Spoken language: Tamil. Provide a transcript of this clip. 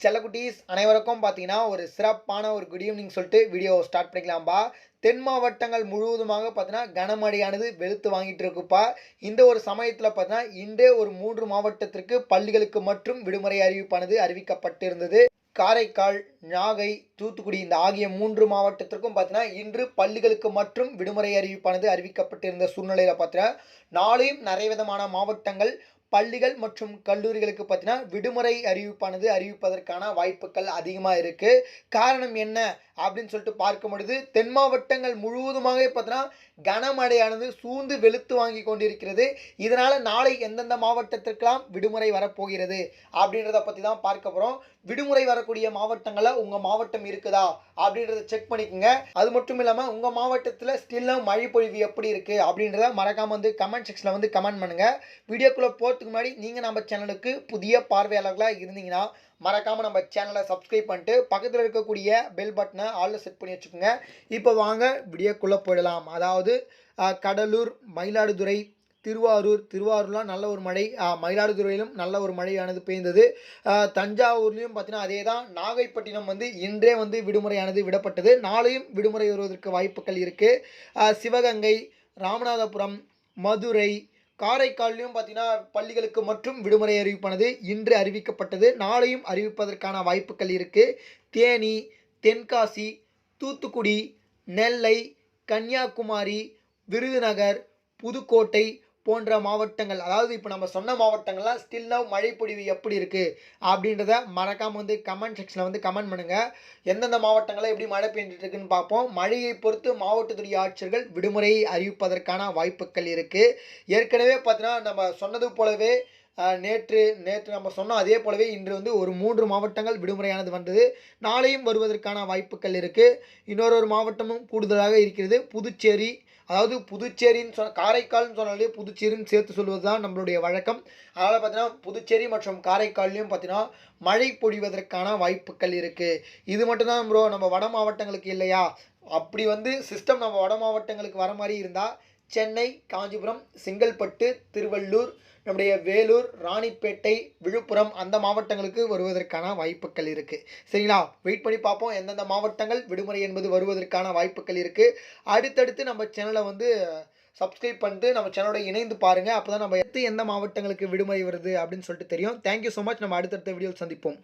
செல்லக்குட்டீஸ் அனைவருக்கும் பார்த்தீங்கன்னா ஒரு சிறப்பான ஒரு குட் ஈவினிங் சொல்லிட்டு வீடியோ ஸ்டார்ட் பண்ணிக்கலாம்பா. தென் மாவட்டங்கள் முழுவதுமாக பார்த்தீங்கன்னா கனமழையானது வெளுத்து வாங்கிட்டு இருக்குப்பா. இந்த ஒரு சமயத்தில் பார்த்தீங்கன்னா இன்றே ஒரு மூன்று மாவட்டத்திற்கு பள்ளிகளுக்கு மற்றும் விடுமுறை அறிவிப்பானது அறிவிக்கப்பட்டிருந்தது. காரைக்கால் நாகை தூத்துக்குடி இந்த ஆகிய மூன்று மாவட்டத்திற்கும் பார்த்தீங்கன்னா இன்று பள்ளிகளுக்கு மற்றும் விடுமுறை அறிவிப்பானது அறிவிக்கப்பட்டிருந்த சூழ்நிலையில் பார்த்தீங்கன்னா நாளையும் நிறைய விதமான மாவட்டங்கள் பள்ளிகள் மற்றும் கல்லூரிகளுக்கு பார்த்தீங்கன்னா விடுமுறை அறிவிப்பானது அறிவிப்பதற்கான வாய்ப்புகள் அதிகமாக இருக்குது காரணம் என்ன அப்படின்னு சொல்லிட்டு பார்க்கும் பொழுது தென் மாவட்டங்கள் முழுவதுமாக பார்த்தீங்கன்னா கனமழையானது சூழ்ந்து வெளுத்து வாங்கி கொண்டிருக்கிறது. இதனால் நாளை எந்தெந்த மாவட்டத்திற்கெல்லாம் விடுமுறை வரப்போகிறது அப்படின்றத பற்றி தான் பார்க்க போகிறோம் விடுமுறை வரக்கூடிய மாவட்டங்களில் உங்கள் மாவட்டம் இருக்குதா அப்படின்றத செக் பண்ணிக்கோங்க. அது மட்டும் இல்லாமல் உங்கள் மாவட்டத்தில் ஸ்டில்லும் மழை பொழிவு எப்படி இருக்குது அப்படின்றத மறக்காமல் வந்து கமெண்ட் செக்ஷனில் வந்து கமெண்ட் பண்ணுங்கள் வீடியோக்குள்ளே போகிறதுக்கு முன்னாடி நீங்கள் நம்ம சேனலுக்கு புதிய பார்வையாளர்களாக இருந்தீங்கன்னா மறக்காமல் நம்ம சேனலை சப்ஸ்கிரைப் பண்ணிட்டு பக்கத்தில் இருக்கக்கூடிய பெல் பட்டனை ஆளில் செட் பண்ணி வச்சுக்கோங்க. இப்போ வாங்க விடியக்குள்ளே போயிடலாம். அதாவது கடலூர் மயிலாடுதுறை திருவாரூர். திருவாரூர்லாம் நல்ல ஒரு மழை மயிலாடுதுறையிலும் நல்ல ஒரு மழையானது பெய்ந்தது. தஞ்சாவூர்லேயும் பார்த்தீங்கன்னா அதே தான் நாகைப்பட்டினம் வந்து இன்றே வந்து விடுமுறையானது விடப்பட்டது. நாளையும் விடுமுறை வருவதற்கு வாய்ப்புகள் இருக்குது சிவகங்கை ராமநாதபுரம் மதுரை காரைக்கால்லையும் பார்த்தீங்கன்னா பள்ளிகளுக்கு மற்றும் விடுமுறை அறிவிப்பானது இன்று அறிவிக்கப்பட்டது. நாளையும் அறிவிப்பதற்கான வாய்ப்புகள் இருக்குது தேனி தென்காசி தூத்துக்குடி நெல்லை கன்னியாகுமரி விருதுநகர் புதுக்கோட்டை போன்ற மாவட்டங்கள் அதாவது இப்போ நம்ம சொன்ன மாவட்டங்கள்லாம் ஸ்டில் நவ் மழை எப்படி இருக்குது அப்படின்றத மறக்காமல் வந்து கமெண்ட் செக்ஷனில் வந்து கமெண்ட் பண்ணுங்கள் எந்தெந்த மாவட்டங்களில் எப்படி மழை பெஞ்சிட்டுருக்குன்னு பார்ப்போம். மழையை பொறுத்து மாவட்டத்துடைய ஆட்சியர்கள் விடுமுறையை அறிவிப்பதற்கான வாய்ப்புகள் இருக்குது ஏற்கனவே பார்த்தீங்கன்னா நம்ம சொன்னது போலவே நேற்று நேற்று நம்ம சொன்னோம். அதே போலவே இன்று வந்து ஒரு மூன்று மாவட்டங்கள் விடுமுறையானது வந்தது. நாளையும் வருவதற்கான வாய்ப்புகள் இருக்குது இன்னொரு ஒரு மாவட்டமும் கூடுதலாக இருக்கிறது. புதுச்சேரி அதாவது புதுச்சேரின்னு சொன்ன காரைக்கால்னு சொன்னாலே புதுச்சேரின்னு சேர்த்து சொல்வது தான் நம்மளுடைய வழக்கம். அதனால் பார்த்தீங்கன்னா புதுச்சேரி மற்றும் காரைக்கால்லையும் பார்த்தீங்கன்னா மழை பொழிவதற்கான வாய்ப்புகள் இருக்குது இது மட்டும்தான் ப்ரோ நம்ம வட மாவட்டங்களுக்கு இல்லையா? அப்படி வந்து சிஸ்டம் நம்ம வட மாவட்டங்களுக்கு வர மாதிரி இருந்தால் சென்னை காஞ்சிபுரம் செங்கல்பட்டு திருவள்ளூர் நம்முடைய வேலூர் ராணிப்பேட்டை விழுப்புரம் அந்த மாவட்டங்களுக்கு வருவதற்கான வாய்ப்புகள் இருக்குது சரிங்களா? வெயிட் பண்ணி பார்ப்போம். எந்தெந்த மாவட்டங்கள் விடுமுறை என்பது வருவதற்கான வாய்ப்புகள் இருக்குது அடுத்தடுத்து நம்ம சேனலை வந்து சப்ஸ்கிரைப் பண்ணிட்டு நம்ம சேனலோட இணைந்து பாருங்கள் அப்போ தான் நம்ம அடுத்து எந்த மாவட்டங்களுக்கு விடுமுறை வருது அப்படின்னு சொல்லிட்டு தெரியும். தேங்க்யூ ஸோ மச் நம்ம அடுத்தடுத்த வீடியோவில் சந்திப்போம்.